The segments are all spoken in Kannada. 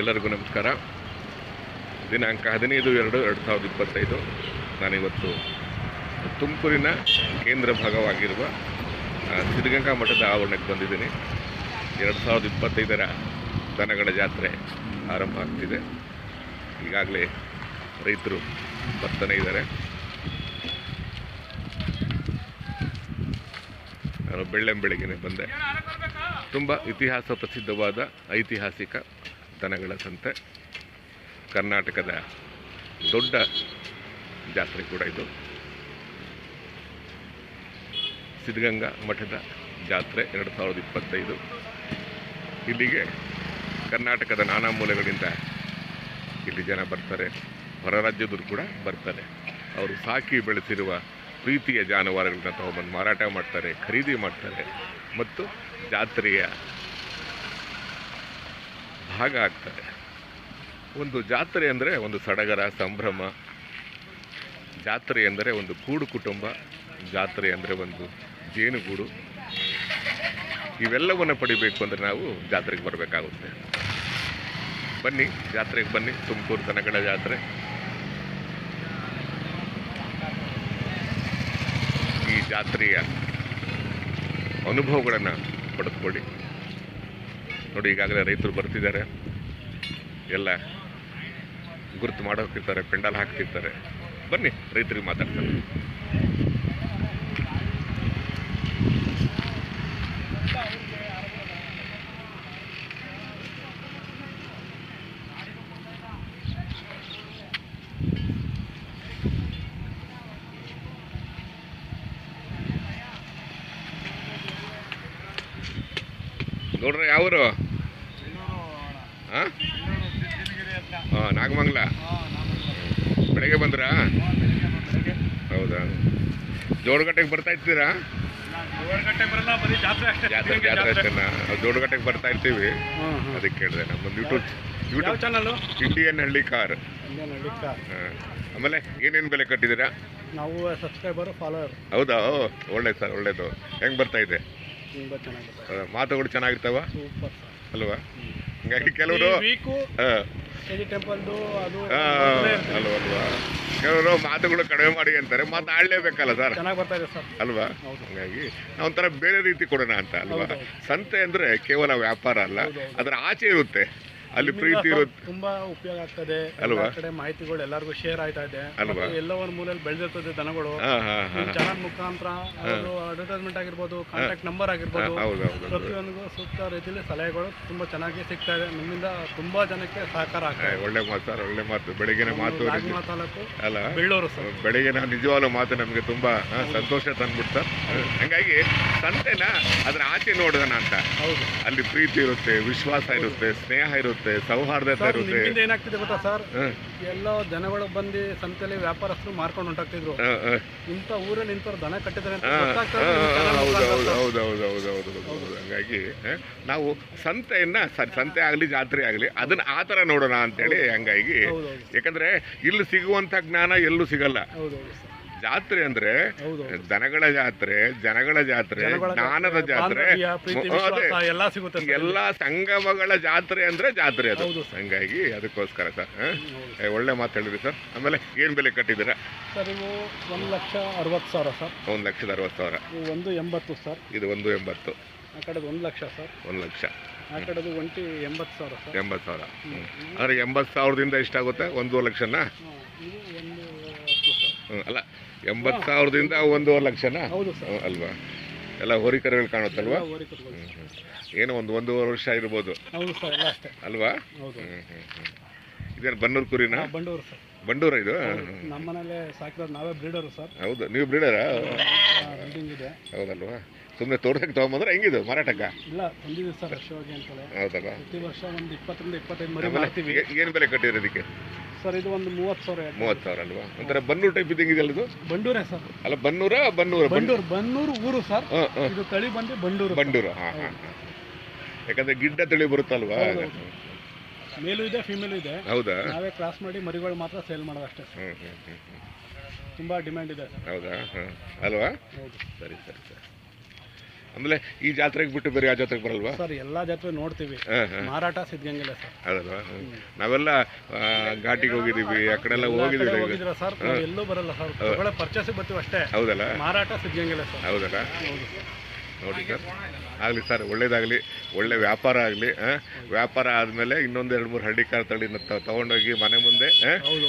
ಎಲ್ಲರಿಗೂ ನಮಸ್ಕಾರ. ದಿನಾಂಕ ಹದಿನೈದು ಎರಡು ಎರಡು ಸಾವಿರದ ಇಪ್ಪತ್ತೈದು. ನಾನಿವತ್ತು ತುಮಕೂರಿನ ಕೇಂದ್ರ ಭಾಗವಾಗಿರುವ ಸಿದ್ಧಗಂಗಾ ಮಠದ ಆವರಣಕ್ಕೆ ಬಂದಿದ್ದೀನಿ. ಎರಡು ಸಾವಿರದ ಇಪ್ಪತ್ತೈದರ ದನಗಳ ಜಾತ್ರೆ ಆರಂಭ ಆಗ್ತಿದೆ. ಈಗಾಗಲೇ ರೈತರು ಬರ್ತಾನೆ ಇದ್ದಾರೆ. ನಾನು ಬೆಳ್ಳಂಬೆಳಗ್ಗೆನೆ ಬಂದೆ. ತುಂಬ ಇತಿಹಾಸ ಪ್ರಸಿದ್ಧವಾದ ಐತಿಹಾಸಿಕ ದನಗಳ ಸಂತೆ. ಕರ್ನಾಟಕದ ದೊಡ್ಡ ಜಾತ್ರೆ ಕೂಡ ಇದು. ಸಿದ್ಧಗಂಗಾ ಮಠದ ಜಾತ್ರೆ ಎರಡು ಸಾವಿರದ ಇಪ್ಪತ್ತೈದು. ಇಲ್ಲಿಗೆ ಕರ್ನಾಟಕದ ನಾನಾ ಮೂಲೆಗಳಿಂದ ಇಲ್ಲಿ ಜನ ಬರ್ತಾರೆ. ಹೊರ ರಾಜ್ಯದವರು ಕೂಡ ಬರ್ತಾರೆ. ಅವರು ಸಾಕಿ ಬೆಳೆಸಿರುವ ಪ್ರೀತಿಯ ಜಾನುವಾರುಗಳನ್ನ ತಗೊಂಬಂದು ಮಾರಾಟ ಮಾಡ್ತಾರೆ, ಖರೀದಿ ಮಾಡ್ತಾರೆ. ಮತ್ತು ಜಾತ್ರೆಯ ಭಾಗ ಆಗ್ತದೆ ಒಂದು ಜಾತ್ರೆ ಅಂದರೆ ಒಂದು ಸಡಗರ, ಸಂಭ್ರಮ. ಜಾತ್ರೆ ಅಂದರೆ ಒಂದು ಕೂಡು ಕುಟುಂಬ, ಜಾತ್ರೆ ಅಂದರೆ ಒಂದು ಜೇನುಗೂಡು. ಇವೆಲ್ಲವನ್ನು ಪಡಿಬೇಕು ಅಂದರೆ ನಾವು ಜಾತ್ರೆಗೆ ಬರಬೇಕಾಗುತ್ತೆ. ಬನ್ನಿ, ಜಾತ್ರೆಗೆ ಬನ್ನಿ, ತುಮಕೂರು ತನಗಳ ಜಾತ್ರೆ. ಈ ಜಾತ್ರೆಯ ಅನುಭವಗಳನ್ನು ಪಡೆದುಕೊಳ್ಳಿ ನೋಡಿ ಈಗಾಗಲೇ ರೈತರು ಬರ್ತಿದ್ದಾರೆ. ಎಲ್ಲ ಗುರುತು ಮಾಡೋಕ್ಕಿರ್ತಾರೆ ಪೆಂಡಲ್ ಹಾಕ್ತಿರ್ತಾರೆ. ಬನ್ನಿ ರೈತರಿಗೆ ಮಾತಾಡ್ತಾರೆ. ನೋಡ್ರಿ ಯಾವರು ಹಾಂ ಹಾಂ ನಾಗಮಂಗಲ. ಬೆಳಗ್ಗೆ ಬಂದ್ರಾ? ಹೌದಾ? ಜೋಡಗಟ್ಟೆಗೆ ಬರ್ತಾ ಇರ್ತೀರಾ? ಜಾತ್ರೆ ಜಾತ್ರೆ ಅಷ್ಟೇನಾ? ಜೋಡಗಟ್ಟೆಗೆ ಬರ್ತಾ ಇರ್ತೀವಿ. ಅದಕ್ಕೆ ಕೇಳಿದೆ ನಮ್ಮ ಯೂಟ್ಯೂಬ್ ಯೂಟ್ಯೂಬ್ ಚಾನಲ್ ಇಂಡಿಯನ್ ಹಳ್ಳಿ ಕಾರ್. ಆಮೇಲೆ ಏನೇನು ಬೆಲೆ ಕಟ್ಟಿದ್ದೀರಾ? ನಾವು ಸಬ್ಸ್ಕ್ರೈಬರ್ ಫಾಲೋವರ್ ಹೌದಾ? ಒಳ್ಳೇದು ಸರ್ ಒಳ್ಳೇದು. ಹೆಂಗೆ ಬರ್ತಾ ಇದೆ? ಮಾತುಗಳು ಚೆನ್ನಾಗಿರ್ತಾವ? ಅಲ್ವಾ? ಹಂಗಾಗಿ ಕೆಲವರು ಅಲ್ವಾ ಅಲ್ವಾ. ಕೆಲವರು ಮಾತುಗಳು ಕಡಿಮೆ ಮಾಡಿ ಅಂತಾರೆ. ಮಾತು ಆಡಲೇಬೇಕಲ್ಲ ಸರ್. ಅಲ್ವಾ? ಹಾಗಾಗಿ ನಾವೊಂಥರ ಬೇರೆ ರೀತಿ ಕೊಡೋಣ ಅಂತ ಅಲ್ವಾ? ಸಂತೆ ಅಂದ್ರೆ ಕೇವಲ ವ್ಯಾಪಾರ ಅಲ್ಲ. ಅದರ ಆಚೆ ಇರುತ್ತೆ. ಅಲ್ಲಿ ಪ್ರೀತಿ ಇರುತ್ತೆ ತುಂಬಾ ಉಪಯೋಗ ಆಗ್ತದೆ. ಅಲ್ವಾ? ಕಡೆ ಮಾಹಿತಿಗಳು ಎಲ್ಲರಿಗೂ ಶೇರ್ ಆಯ್ತಾ ಇದೆ. ಅಲ್ವಾ? ಎಲ್ಲ ಒಂದ್ ಮೂಲೆಯಲ್ಲಿ ಬೆಳೆದಿರ್ತದೆ ದನಗಳು. ಚಾನಲ್ ಮುಖಾಂತರ ಅಡ್ವರ್ಟೈಸ್ಮೆಂಟ್ ಆಗಿರ್ಬೋದು ಕಾಂಟ್ಯಾಕ್ಟ್ ನಂಬರ್ ಆಗಿರ್ಬೋದು ಪ್ರತಿಯೊಂದು ಸೂಕ್ತ ರೀತಿಯಲ್ಲಿ ಸಲಹೆಗಳು ತುಂಬಾ ಚೆನ್ನಾಗಿ ಸಿಗ್ತಾ ಇದೆ. ನಿಮ್ಮಿಂದ ತುಂಬಾ ಜನಕ್ಕೆ ಸಹಕಾರ ಆಗ್ತದೆ ಆಗ್ತಾ ಇದೆ. ಒಳ್ಳೆ ಮಾತು ಸರ್ ಒಳ್ಳೆ ಮಾತು. ಬೆಳಗಿನ ಮಾತು ತಾಲೂಕು ಅಲ್ಲ? ಬೆಳ್ಳೂರು ಸರ್. ಬೆಳಗಿನ ನಿಜವಾದ ಮಾತು ನಮಗೆ ತುಂಬಾ ಸಂತೋಷ ತಂದ್ಬಿಡ್ತಾ ಹಂಗಾಗಿ ಸಂತೆನ ಅದರ ಆಚೆ ನೋಡೋಣ ಅಂತ. ಹೌದು. ಅಲ್ಲಿ ಪ್ರೀತಿ ಇರುತ್ತೆ ವಿಶ್ವಾಸ ಇರುತ್ತೆ ಸ್ನೇಹ ಇರುತ್ತೆ. ಸೌಹಾರ್ದತೆ ಸರ್ ಇರುತ್ತೆ. ನಿಮ್ಮಿಂದ ಏನಾಗ್ತಿದೆ ಗೊತ್ತಾ ಸರ್? ಎಲ್ಲ ಎಲ್ಲೋ ಜನಗಳು ಬಂದು ಸಂತೆಯಲ್ಲಿ ವ್ಯಾಪಾರಸ್ಥರು ಮಾರ್ಕೊಂಡು ಹೊಂಟಾಗ್ತಿದ್ರು. ಹಾ, ಹಾ. ಇಂಥ ಊರಲ್ಲಿ ಇಂಥವ್ರು ದನ ಕಟ್ಟಿದ್ದಾರೆ ಅಂತ ಹಾ, ಗೊತ್ತಾಗ್ತಾ ಹಾ, ಇದೆ ನಿಮ್ಮ ಹೌದು ಮುಖಾಂತರ ಹೌದು ಸರ್. ಹೌದು ಹೌದು ಹೌದು ಹೌದು ಹೌದು ಹೌದು ಹಂಗಾಗಿ ನಾವು ಸಂತೆಯನ್ನ ಸ- ಸಂತೆ ಆಗಲಿ ಜಾತ್ರೆ ಆಗಲಿ ಅದನ್ನ ಆ ಥರ ನೋಡೋಣ ಅಂತೇಳಿ ಹಂಗಾಗಿ ಹೌದು ಹೌದು. ಯಾಕಂದ್ರೆ ಇಲ್ಲಿ ಸಿಗುವಂಥ ಜ್ಞಾನ ಎಲ್ಲೂ ಸಿಗಲ್ಲ. ಹೌದು ಹೌದು ಸರ್. ಜಾತ್ರೆ ಅಂದ್ರೆ ದನಗಳ ಜಾತ್ರೆ ಜನಗಳ ಜಾತ್ರೆ ಜ್ಞಾನದ ಜಾತ್ರೆ. ಎಲ್ಲ ಸಿಗುತ್ತೆ ಎಲ್ಲಾ ಸಂಗಮಗಳ ಜಾತ್ರೆ ಅಂದ್ರೆ ಜಾತ್ರೆ ಅದು. ಹಂಗಾಗಿ ಅದಕ್ಕೋಸ್ಕರ ಸರ್ ಒಳ್ಳೆ ಮಾತು ಹೇಳಿದ್ರಿ ಸರ್. ಆಮೇಲೆ ಏನ್ ಬೆಲೆ ಕಟ್ಟಿದ್ದೀರಾ? ಸರ್ ಇವು ಒಂದು ಲಕ್ಷ ಅರವತ್ತು ಸಾವಿರ ಸರ್. ಒಂದ್ ಲಕ್ಷದ ಅರವತ್ತು ಸಾವಿರ. ಒಂದು ಎಂಬತ್ತು ಸರ್. ಇದು ಒಂದು ಎಂಬತ್ತು. ಆ ಕಡೆದು ಒಂದು ಲಕ್ಷ ಸರ್. ಒಂದು ಲಕ್ಷ. ಆ ಕಡೆದು ಒಂಟಿ ಎಂಬತ್ತು ಸಾವಿರ ಸರ್. ಎಂಬತ್ತು ಸಾವಿರ. ಅಂದ್ರೆ ಎಂಬತ್ತು ಸಾವಿರದಿಂದ ಎಷ್ಟಾಗುತ್ತೆ? ಒಂದು ಲಕ್ಷನ ಹಾ, ಇದು ಒಂದು ಹತ್ತು ಸರ್ ಹ್ಮ್, ಅಲ್ಲ ಎಂಬತ್ತು ಸಾವಿರದಿಂದ ಒಂದೂವರೆ ಲಕ್ಷನ? ಹೌದು ಸರ್. ಹ್ಮ್, ಅಲ್ವಾ? ಎಲ್ಲ ಹೋರಿಕರುಗಳು ಕಾಣುತ್ತಲ್ವಾ? ಏನು ಒಂದು ಒಂದೂವರೆ ವರ್ಷ ಇರ್ಬೋದು. ಹೌದು ಸರ್ ಎಲ್ಲ ಅಷ್ಟೇ. ಅಲ್ವಾ. ಇದೇನು ಬನ್ನೂರು ಕುರಿನಾ? ಬಂಡೂರು ಸರ್. ಬಂಡೂರ ಇದು? ನಮ್ಮನೇಲೆ ಸಾಕಿರೋದು ನಾವೇ ಬ್ರೀಡರು ಸರ್. ಹೌದು ನೀವು ಬ್ರೀಡರಾ? ಹೌದಲ್ವಾ? ಸುಮ್ಮನೆ ತೋರ್ಸಕ್ಕೆ ತೊಗೊಂಬಂದ್ರೆ ಹೆಂಗಿದು ಮಾರಾಟಕ್ಕ? ಇಲ್ಲ ತಂದಿದ್ದೀವಿ ಸರ್ ಅಶ್ವವಾಗಿ ಅಂತಲೇ. ಹೌದಲ್ಲ? ಪ್ರತಿ ವರ್ಷ ಒಂದು ಇಪ್ಪತ್ತರಿಂದ ಇಪ್ಪತ್ತೈದು ಮರಿ ಮಾಡ್ತೀವಿ ಏನು ಬೆಲೆ ಕಟ್ಟಿರೋ ಇದಕ್ಕೆ? ಸರ್ ಇದು ಒಂದು ಮೂವತ್ತು ಸಾವಿರ. ಮೂವತ್ತು ಸಾವಿರ ಅಲ್ವಾ? ಒಂಥರ ಬನ್ನೂರು ಟೈಪ್ ಇದ್ದಂಗಿದೆಯಲ್ಲ ಇದು? ಬಂಡೂರೇ ಸರ್. ಅಲ್ಲ ಬನ್ನೂರ ಬನ್ನೂರ ಬಂಡೂರು ಬನ್ನೂರು ಊರು ಸರ್. ಇದು ತಳಿ ಬಂದು ಬಂಡೂರು. ಬಂಡೂರು ಹಾಂ ಹಾಂ ಯಾಕಂದ್ರೆ ಗಿಡ್ಡ ತಳಿ ಬರುತ್ತಲ್ವಾ. ಮೇಲು ಇದೆ ಫಿಮೇಲು ಇದೆ. ಹೌದಾ? ನಾವೇ ಕ್ರಾಸ್ ಮಾಡಿ ಮರಿಗಳು ಮಾತ್ರ ಸೇಲ್ ಮಾಡೋದು ಅಷ್ಟೇ ಸರ್. ತುಂಬಾ ಡಿಮ್ಯಾಂಡ್ ಇದೆ. ಹೌದಾ? ಹಾಂ. ಅಲ್ವಾ? ಸರಿ ಸರಿ ಸರಿ. ಆಮೇಲೆ ಈ ಜಾತ್ರೆಗೆ ಬಿಟ್ಟು ಬೇರೆ ಯಾವ ಜಾತ್ರೆಗೆ ಬರಲ್ವಾ? ಸರ್ ಎಲ್ಲ ಜಾತ್ರೆ ನೋಡ್ತೀವಿ. ಮಾರಾಟ ಸಿದ್ಧಂಗಿಲ್ಲ ಸರ್. ಅದಲ್ವಾ. ನಾವೆಲ್ಲ ಘಾಟಿಗೆ ಹೋಗಿದ್ದೀವಿ ಆ ಕಡೆ ಎಲ್ಲ ಹೋಗಿದ್ದೀವಿ ಸರ್? ಎಲ್ಲೂ ಬರಲ್ಲ ಸರ್. ಪರ್ಚೇಸ್ ಬರ್ತೀವಿ ಅಷ್ಟೇ. ಹೌದಲ್ಲ? ಮಾರಾಟ ಸಿದ್ಧಂಗಿಲ್ಲ ಸರ್. ಹೌದಲ್ಲ? ನೋಡಿ ಸರ್. ಆಗಲಿ ಸರ್ ಒಳ್ಳೇದಾಗಲಿ ಒಳ್ಳೆ ವ್ಯಾಪಾರ ಆಗಲಿ ವ್ಯಾಪಾರ ಆದಮೇಲೆ ಇನ್ನೊಂದು ಎರಡು ಮೂರು ಹಳ್ಳಿ ಕಾರ್ ತಳಿನ ತ- ತಗೊಂಡೋಗಿ ಮನೆ ಮುಂದೆ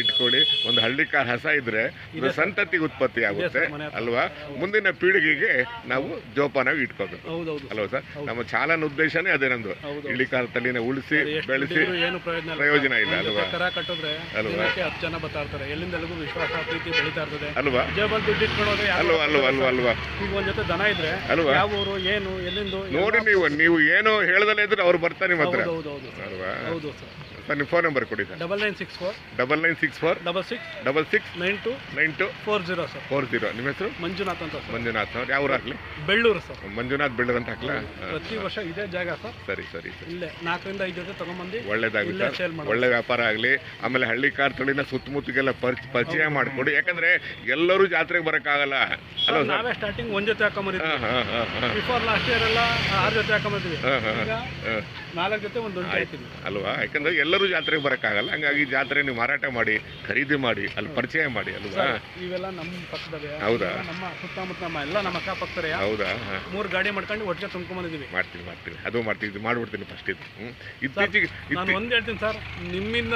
ಇಟ್ಕೊಳ್ಳಿ. ಒಂದು ಹಳ್ಳಿ ಕಾರ್ ಹಸ ಇದ್ರೆ ಇದು ಸಂತತಿಗೆ ಉತ್ಪತ್ತಿ ಆಗುತ್ತೆ ಅಲ್ವಾ? ಮುಂದಿನ ಪೀಳಿಗೆಗೆ ನಾವು ಜೋಪಾನಾಗಿ ಇಟ್ಕೋಬೇಕು. ಅಲ್ವಾ ಸರ್? ನಮ್ಮ ಚಾಲನ ಉದ್ದೇಶನೇ ಅದೇ ನಮ್ದು. ಹಳ್ಳಿ ಕಾರ್ ತಳಿನ ಉಳಿಸಿ ಬೆಳೆಸಿ ಏನು ಪ್ರಯೋಜನ ಇಲ್ಲ. ಅಲ್ವಾ? ಅಲ್ವಾ? ಅಲ್ವಾ? ಅಲ್ವಾ ಅಲ್ವಾ ಅಲ್ವಾ ಅಲ್ವಾ? ಈಗ ಒಂದ್ ಜೊತೆ ದನ ಇದ್ರೆ ಅಲ್ವಾ? ಯಾವ ಊರು ಏನು ಎಲ್ಲಿಂದು ನೋಡಿ ನೀವು ನೀವು ಏನು ಹೇಳ್ದಲ್ಲೇ ಇದ್ರೆ ಅವ್ರು ಬರ್ತಾರೆ ನಿಮ್ಮ ಹತ್ರ. ಹೌದು ಹೌದು ಸರ್. ಅಲ್ವಾ? ಹೌದು ಸರ್. ಸರ್ ನಿಮ್ಮ ಫೋನ್ ನಂಬರ್ ಕೊಡಿ sir. Double nine six four double nine six four double six double six nine two nine two four zero sir four zero ನಿಮ್ಮ ಹೆಸರು? ಮಂಜುನಾಥ್ ಅಂತ ಸರ್ ಮಂಜುನಾಥ್ ಅವ್ರು. ಯಾವ ಹಾಕ್ಲಿ ಬೆಳ್ಳೂರು ಸರ್ ಮಂಜುನಾಥ್ ಬೆಳ್ಳೂರ್ ಅಂತ ಹಾಕ್ಲಾ ಪ್ರತಿ ವರ್ಷ ಇದೇ ಜಾಗ ಸರ್ ಸರಿ ಸರಿ ಸರ್. ಇಲ್ಲೇ ನಾಲ್ಕರಿಂದ ಐದು ಜೊತೆ ತಗೊಂಬಂದು ಒಳ್ಳೇದಾಗಲಿ ಇಲ್ಲೇ ಸೇಲ್ ಒಳ್ಳೆ ವ್ಯಾಪಾರ ಆಗಲಿ. ಆಮೇಲೆ ಹಳ್ಳಿ ಕಾರ್ ತಳಿನ ಸುತ್ತಮುತ್ತಗೆಲ್ಲ ಪರಿಚ ಪರಿಚಯ ಮಾಡಿಕೊಡಿ. ಯಾಕಂದ್ರೆ ಎಲ್ಲರೂ ಜಾತ್ರೆಗೆ ಬರೋಕ್ಕಾಗಲ್ಲ. ಹಲೋ ಸರ್ ನಾವೇ ಸ್ಟಾರ್ಟಿಂಗ್ ಒಂದ್ ಜೊತೆ ಹಾಕೊಂಬಂದಿದ್ವಿ. ಹಾಂ ಹಾಂ ಹಾಂ ಹಾಂ. ಬಿಫೋರ್ ಲಾಸ್ಟ್ ಇಯರ್ ಎಲ್ಲ ಆರು ಜೊತೆ ಹಾಕೊಂಬಂದಿದ್ವಿ. ಈಗ ಹಾಂ ನಾಲ್ಕು ಜೊತೆ ಒಂದು ಅಲ್ವಾ? ಯಾಕಂದ್ರೆ ಎಲ್ಲರೂ ಜಾತ್ರೆಗೆ ಬರೋಕ್ಕಾಗಲ್ಲ. ಹಂಗಾಗಿ ಜಾತ್ರೆ ನೀವು ಮಾರಾಟ ಮಾಡಿ ಖರೀದಿ ಮಾಡಿ ಅಲ್ಲಿ ಪರಿಚಯ ಮಾಡಿ ಅಲ್ವಾ? ಇವೆಲ್ಲ ನಮ್ಮ ಪಕ್ಕದವೆ. ಹೌದಾ? ನಮ್ಮ ಸುತ್ತಮುತ್ತ ನಮ್ಮ ಎಲ್ಲ ನಮ್ಮ ಅಕ್ಕಪಕ್ಕದವೇ ಹೌದಾ? ಹಾಂ. ಮೂರು ಗಾಡಿ ಮಾಡ್ಕೊಂಡು ಒಟ್ಟಿಗೆ ತುಂಬ್ಕೊಂಬಂದಿದ್ದೀವಿ ಮಾಡ್ತೀವಿ ಮಾಡ್ತೀವಿ. ಅದು ಮಾಡ್ತೀವಿ ಮಾಡ್ಬಿಡ್ತೀನಿ ಫಸ್ಟ್ ಇದು. ಇತ್ತೀಚೆಗೆ ನಾನು ಒಂದು ಹೇಳ್ತೀನಿ ಸರ್ ನಿಮ್ಮಿಂದ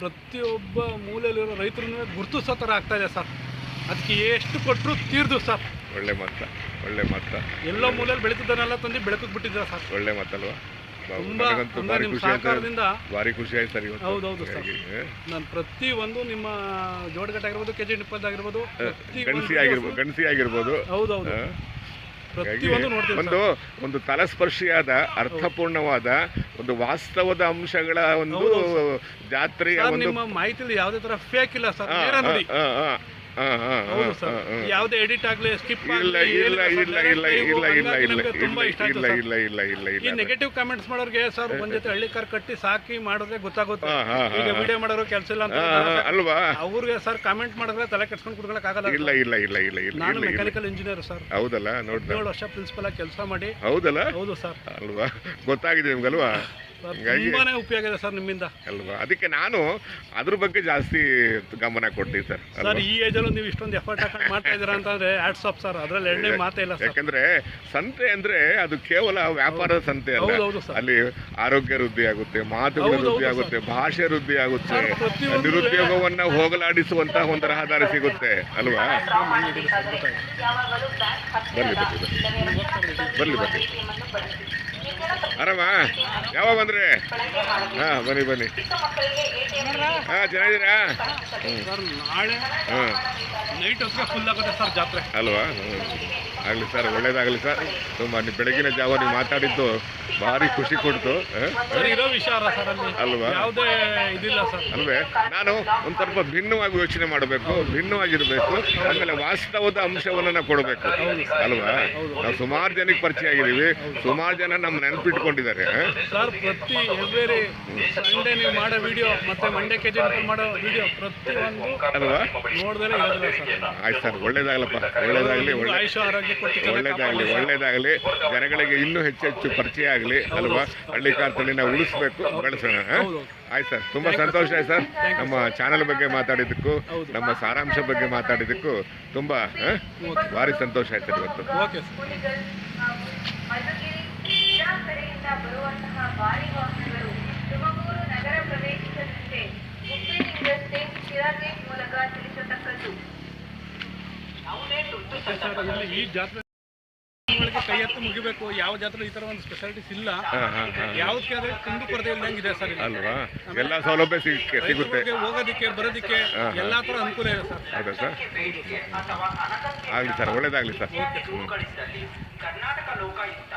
ಪ್ರತಿಯೊಬ್ಬ ಮೂಲೆಯಲ್ಲಿರೋ ರೈತರನ್ನ ಗುರುತಿಸೋ ಥರ ಆಗ್ತಾ ಇದೆ ಸರ್. ಅದಕ್ಕೆ ಎಷ್ಟು ಕೊಟ್ಟರು ತೀರ್ದು ಸರ್. ಒಳ್ಳೆ ಮಾತ್ರ ಒಳ್ಳೆ ಮಾತ್ರ. ಎಲ್ಲೋ ಮೂಲೆಯಲ್ಲಿ ಬೆಳಕಿದ್ದಾನೆಲ್ಲ ತಂದು ಬೆಳಕಿಗೆ ಬಿಟ್ಟಿದ್ದಾರೆ ಸರ್. ಒಳ್ಳೆ ಮಾತಲ್ವಾ? ನನಗಂತೂ ಭಾರಿ ಖುಷಿ ಆಯ್ತು. ಭಾರಿ ಖುಷಿ ಆಯ್ತು ಸರ್ ಇವತ್ತು. ಹೌದೌದು ಸರ್. ನಾನು ಪ್ರತಿ ಒಂದು ನಿಮ್ಮ ಜೋಡಗಟ್ಟ ಆಗಿರ್ಬೋದು ಕೆ ಜಿ ಆಗಿರ್ಬೋದು ಗಣಸಿ ಆಗಿರ್ಬೋದು ಗಣಸಿ ಆಗಿರ್ಬೋದು. ಹೌದೌದು. ಒಂದು ಒಂದು ಒಂದು ತಲಸ್ಪರ್ಶಿಯಾದ ಅರ್ಥಪೂರ್ಣವಾದ ಒಂದು ವಾಸ್ತವದ ಅಂಶಗಳ ಒಂದು ಜಾತ್ರೆಯ ಒಂದು ನಿಮ್ಮ ಮಾಹಿತಿಲಿ ಯಾವುದೇ ತರ ಫೇಕ್ ಇಲ್ಲ ಸರ್. ಹೌದು ಸರ್. ಯಾವುದೇ ಎಡಿಟ್ ಆಗ್ಲಿ ಸ್ಕಿಪ್ ಇಲ್ಲ ಇಲ್ಲ ಇಲ್ಲ ಇಲ್ಲ ಇಲ್ಲ ಇಲ್ಲ ಇಲ್ಲ ಇಲ್ಲ ತುಂಬಾ ಇಷ್ಟ ಇಲ್ಲ ಇಲ್ಲ ಇಲ್ಲ ಇಲ್ಲ ಈ ಇಲ್ಲ. ನೆಗೆಟಿವ್ ಕಾಮೆಂಟ್ಸ್ ಮಾಡೋರಿಗೆ ಸರ್ ಒಂದ್ ಜೊತೆ ಹಳ್ಳಿ ಕಾರ್ ಕಟ್ಟಿ ಸಾಕಿ ಮಾಡಿದ್ರೆ ಗೊತ್ತಾಗುತ್ತೆ. ಈಗ ವಿಡಿಯೋ ಮಾಡೋರು ಕೆಲಸ ಇಲ್ಲ ಅಂತ ಅಲ್ವಾ? ಅವ್ರಿಗೆ ಸರ್ ಕಾಮೆಂಟ್ ಮಾಡಿದ್ರೆ ತಲೆ ಕೆಡ್ಸ್ಕೊಂಡು ಕುಡ್ಕೊಳಕ್ ಆಗಲ್ಲ ಇಲ್ಲ ಇಲ್ಲ ಇಲ್ಲ ಇಲ್ಲ ಇಲ್ಲ ನಾನು ಮೆಕ್ಯಾನಿಕಲ್ ಇಂಜಿನಿಯರ್ ಸರ್. ಹೌದಲ್ಲ ನೋಡಿ ಏಳು ವರ್ಷ ಪ್ರಿನ್ಸಿಪಲ್ ಆಗಿ ಕೆಲಸ ಮಾಡಿ. ಹೌದಲ್ಲ? ಹೌದು ಸರ್. ಅಲ್ವಾ? ಗೊತ್ತಾಗಿದೆ ನಿಮ್ಗಲ್ವಾ? ತುಂಬಾನೇ ಉಪಯೋಗ ಇದೆ ಸರ್ ನಿಮ್ಮಿಂದ. ಅಲ್ವಾ? ಅದಕ್ಕೆ ನಾನು ಅದ್ರ ಬಗ್ಗೆ ಜಾಸ್ತಿ ಗಮನ ಕೊಡ್ತೀನಿ ಸರ್ ಸರ್ ಈ ಏಜ್ ಅಲ್ಲೂ ನೀವು ಇಷ್ಟೊಂದು ಎಫರ್ಟ್ ಹಾಕೊಂಡು ಮಾಡ್ತಾ ಇದ್ದೀರಾ ಅಂತಂದ್ರೆ ಆಟ್ಸ್ ಆಫ್ ಸರ್. ಅದ್ರಲ್ಲಿ ಎರಡನೇ ಮಾತೇ ಇಲ್ಲ ಸರ್. ಯಾಕಂದ್ರೆ ಸಂತೆ ಅಂದ್ರೆ ಅದು ಕೇವಲ ವ್ಯಾಪಾರದ ಸಂತೆ ಅಲ್ಲ. ಅಲ್ಲಿ ಆರೋಗ್ಯ ವೃದ್ಧಿ ಆಗುತ್ತೆ ಮಾತುಗಳ ವೃದ್ಧಿ ಆಗುತ್ತೆ ಭಾಷೆ ವೃದ್ಧಿ ಆಗುತ್ತೆ ನಿರುದ್ಯೋಗವನ್ನ ಹೋಗಲಾಡಿಸುವಂತಹ ಒಂದು ರಹದಾರಿ ಸಿಗುತ್ತೆ ಅಲ್ವಾ? ಬರ್ಲಿ ಬರ್ಲಿ ಬರ್ಲಿ. ಬರ್ಲಿ ಆರಾಮ? ಯಾವಾಗ ಬಂದ್ರಿ? ಹಾ ಬನ್ನಿ ಬನ್ನಿ. ಹಾ ಚೆನ್ನಾಗಿದ್ದೀರಾ ನಾಳೆ ಹಾ. ನೈಟ್ ಫುಲ್ ಆಗುತ್ತೆ ಸರ್ ಜಾತ್ರೆ. ಅಲ್ವಾ? ಆಗಲಿ ಸರ್ ಒಳ್ಳೇದಾಗಲಿ ಸರ್ ತುಂಬ ನೀವು ಬೆಳಗಿನ ಜಾವ ನೀವು ಮಾತಾಡಿದ್ದು ಭಾರಿ ಖುಷಿ ಕೊಡ್ತು ಅಲ್ವಾ? ಅಲ್ವೇ? ನಾನು ಒಂದು ಸ್ವಲ್ಪ ಭಿನ್ನವಾಗಿ ಯೋಚನೆ ಮಾಡಬೇಕು ಭಿನ್ನವಾಗಿರಬೇಕು ಆಮೇಲೆ ವಾಸ್ತವದ ಅಂಶವನ್ನು ನಾವು ಕೊಡಬೇಕು. ಅಲ್ವಾ? ನಾವು ಸುಮಾರು ಜನಕ್ಕೆ ಪರಿಚಯ ಆಗಿದ್ದೀವಿ ಸುಮಾರು ಜನ ನಮ್ಮ ನೆನಪಿಟ್ಕೊಂಡಿದ್ದಾರೆ ಸರ್ ಪ್ರತಿ ಎವ್ರಿ ಸಂಡೇ ನೀವು ಮಾಡೋ ವಿಡಿಯೋ ಮತ್ತೆ ಮಂಡೇ ಕೆ ಜಿ ಮಾಡೋ ವಿಡಿಯೋ ಪ್ರತಿ ಒಂದು ಅಲ್ವಾ? ನೋಡ್ದೇನೆ ಇರೋದಿಲ್ಲ ಸರ್ ಆಯ್ತು ಸರ್ ಒಳ್ಳೇದಾಗಲಪ್ಪ ಒಳ್ಳೇದಾಗಲಿ ಒಳ್ಳೆ ಆಯುಷ ಆರೋಗ್ಯ ಕೊಟ್ಟು ಒಳ್ಳೇದಾಗಲಿ ಒಳ್ಳೇದಾಗಲಿ ಜನಗಳಿಗೆ ಇನ್ನೂ ಹೆಚ್ಚು ಹೆಚ್ಚು ಪರಿಚಯ ಆಗಲಿ ಅಲ್ವಾ? ಹಳ್ಳಿ ಕಾರ್ತಳಿನ ಉಳಿಸ್ಬೇಕು. ಬೆಳೆಸೋಣ ಆಯ್ತು ಸರ್. ತುಂಬ ಸಂತೋಷ ಆಯ್ತು ಸರ್. ನಮ್ಮ ಚಾನಲ್ ಬಗ್ಗೆ ಮಾತಾಡಿದ್ದಕ್ಕೂ ನಮ್ಮ ಸಾರಾಂಶ ಬಗ್ಗೆ ಮಾತಾಡಿದ್ದಕ್ಕೂ ತುಂಬ ಹ? ಭಾರಿ ಸಂತೋಷ ಆಯ್ತು ಇವತ್ತು. ಮೂಲಕ ತಿಳಿಸತಕ್ಕದ್ದು. ಈ ಜಾತ್ರೆ ಕೈ ಎತ್ತು ಮುಗಿಬೇಕು. ಯಾವ ಜಾತ್ರೆ ಈ ತರ ಒಂದು ಸ್ಪೆಷಾಲಿಟೀಸ್ ಇಲ್ಲ. ಯಾವ್ದಕ್ಕೆ ಆದ್ರೆ ಕುಂದು ಕೊರತೆ ಇಲ್ದಂಗಿದೆ ಸರ್ ಅಲ್ವಾ? ಎಲ್ಲ ಸೌಲಭ್ಯ ಸಿಗ್ ಸಿಗುತ್ತೆ. ಹೋಗೋದಕ್ಕೆ ಬರೋದಕ್ಕೆ ಎಲ್ಲಾ ತರ ಅನುಕೂಲ ಇದೆ ಸರ್. ಹೌದಾ ಸರ್? ಆಗಲಿ ಸರ್ ಒಳ್ಳೇದಾಗಲಿ ಸರ್. ಕರ್ನಾಟಕ ಲೋಕಾಯುಕ್ತ